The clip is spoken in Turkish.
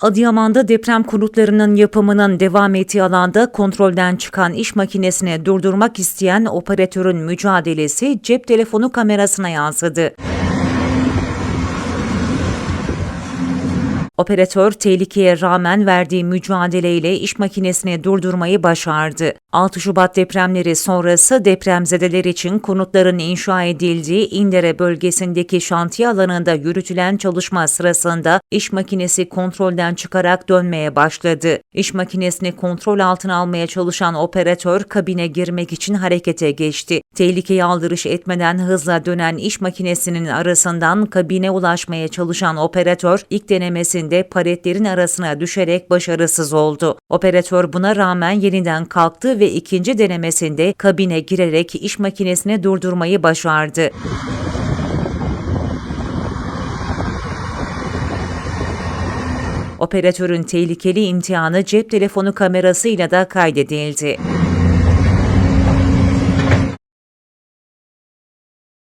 Adıyaman'da deprem konutlarının yapımının devam ettiği alanda kontrolden çıkan iş makinesini durdurmak isteyen operatörün mücadelesi cep telefonu kamerasına yansıdı. Operatör tehlikeye rağmen verdiği mücadeleyle iş makinesini durdurmayı başardı. 6 Şubat depremleri sonrası depremzedeler için konutların inşa edildiği İndere bölgesindeki şantiye alanında yürütülen çalışma sırasında iş makinesi kontrolden çıkarak dönmeye başladı. İş makinesini kontrol altına almaya çalışan operatör kabine girmek için harekete geçti. Tehlikeye aldırış etmeden hızla dönen iş makinesinin arasından kabine ulaşmaya çalışan operatör ilk denemesinde paletlerin arasına düşerek başarısız oldu. Operatör buna rağmen yeniden kalktı ve ikinci denemesinde kabine girerek iş makinesini durdurmayı başardı. Operatörün tehlikeli imtihanı cep telefonu kamerasıyla da kaydedildi.